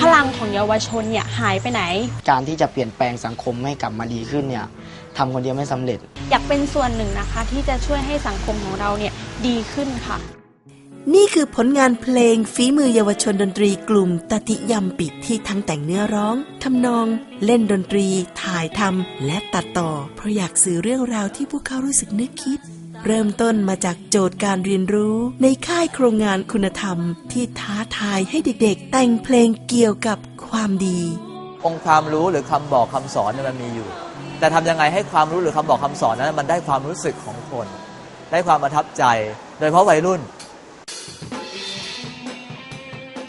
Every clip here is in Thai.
พลังของเยาวชนเนี่ยหายไปไหน การที่จะเปลี่ยนแปลงสังคมให้กลับมาดีขึ้นเนี่ยทำคนเดียวไม่สำเร็จ อยากเป็นส่วนหนึ่งนะคะ ที่จะช่วยให้สังคมของเราเนี่ยดีขึ้นค่ะ นี่คือผลงานเพลงฝีมือเยาวชนดนตรีกลุ่มตติยมปิที่ทั้งแต่งเนื้อร้องทำนอง เล่นดนตรี ถ่ายทำและตัดต่อ เพราะอยากสื่อเรื่องราวที่พวกเขารู้สึกนึกคิด เริ่มต้นมาจากโจทย์การเรียนรู้ ในค่ายโครงงานคุณธรรม ที่ท้าทายให้เด็กๆ แต่งเพลงเกี่ยวกับความดี องค์ความรู้หรือคำบอกคำสอนมันมีอยู่ แต่ทำยังไงให้ความรู้หรือคำบอกคำสอนนั้นมันได้ความรู้สึกของคน ได้ความประทับใจ โดยเฉพาะวัยรุ่น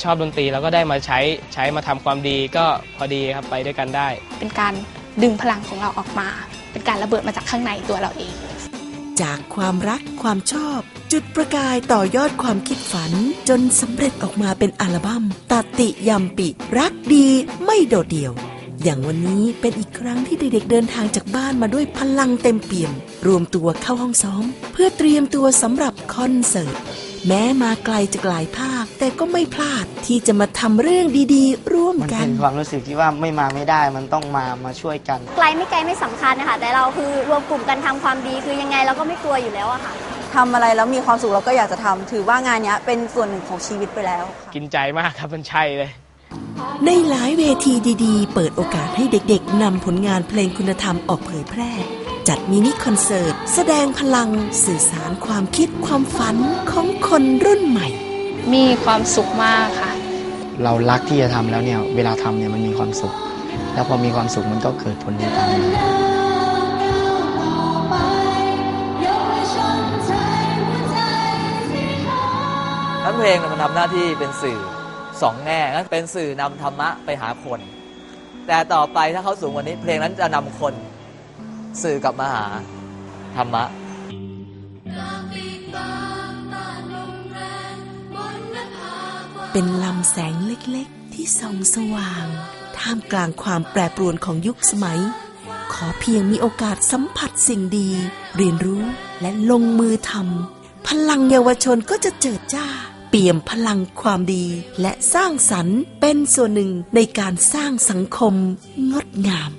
ชอบดนตรีแล้วก็ได้มาใช้ใช้มาทำความดีก็พอดีครับไปด้วยกันได้ เป็นการดึงพลังของเราออกมา เป็นการระเบิดมาจากข้างในตัวเราเอง จากความรักความชอบ จุดประกายต่อยอดความคิดฝัน จนสำเร็จออกมาเป็นอัลบั้มตติยมปิรักดีไม่โดดเดี่ยว อย่างวันนี้เป็นอีกครั้งที่เด็กๆเดินทางจากบ้านมาด้วยพลังเต็มเปี่ยม รวมตัวเข้าห้องซ้อม เพื่อเตรียมตัวสำหรับคอนเสิร์ต แม้มาไกลจากหลายภาค แต่ก็ไม่พลาดที่จะมาทำเรื่องดีๆ ร่วมมันกัเป็นนความรู้สึกที่ว่าไม่มาไม่ได้มันต้องมามาช่วยกัน ไกลไม่ไกลไม่สำคัญนะคะ แต่เราคือรวมกลุ่มกันทำความดีคือยังไงเราก็ไม่กลัวอยู่แล้วอะค่ะ ทำอะไรแล้วมีความสุขเราก็อยากจะทำถือว่างานเนี้ยเป็นส่วนหนึ่งของชีวิตไปแล้วค่ะ กินใจมากครับมันใช่เลย ในหลายเวทีดีๆ เปิดโอกาสให้เด็กๆนำผลงานเพลงคุณธรรมออกเผยแพร่ จัดมินิคอนเสิร์ต แสดงพลังสื่อสารความคิดความฝันของคนรุ่นใหม่ มีความสุขมากค่ะ เรารักที่จะทำแล้วเนี่ย เวลาทำเนี่ยมันมีความสุข แล้วพอมีความสุขมันก็เกิดผลดีตามมานั้นเพลงเนี่ยมันทำหน้าที่เป็นสื่อ สองแง่นั้นเป็นสื่อนำธรรมะไปหาคน แต่ต่อไปถ้าเขาสูงกว่านี้ เพลงนั้นจะนำคนสื่อกลับมาหาธรรมะเป็นลำแสงเล็กๆ ที่ส่องสว่าง ท่ามกลางความแปรปรวนของยุคสมัย ขอเพียงมีโอกาสสัมผัสสิ่งดี เรียนรู้และลงมือทำพลังเยาวชนก็จะเจิดจ้า เปี่ยมพลังความดีและสร้างสรรค์เป็นส่วนหนึ่งในการสร้างสังคมงดงาม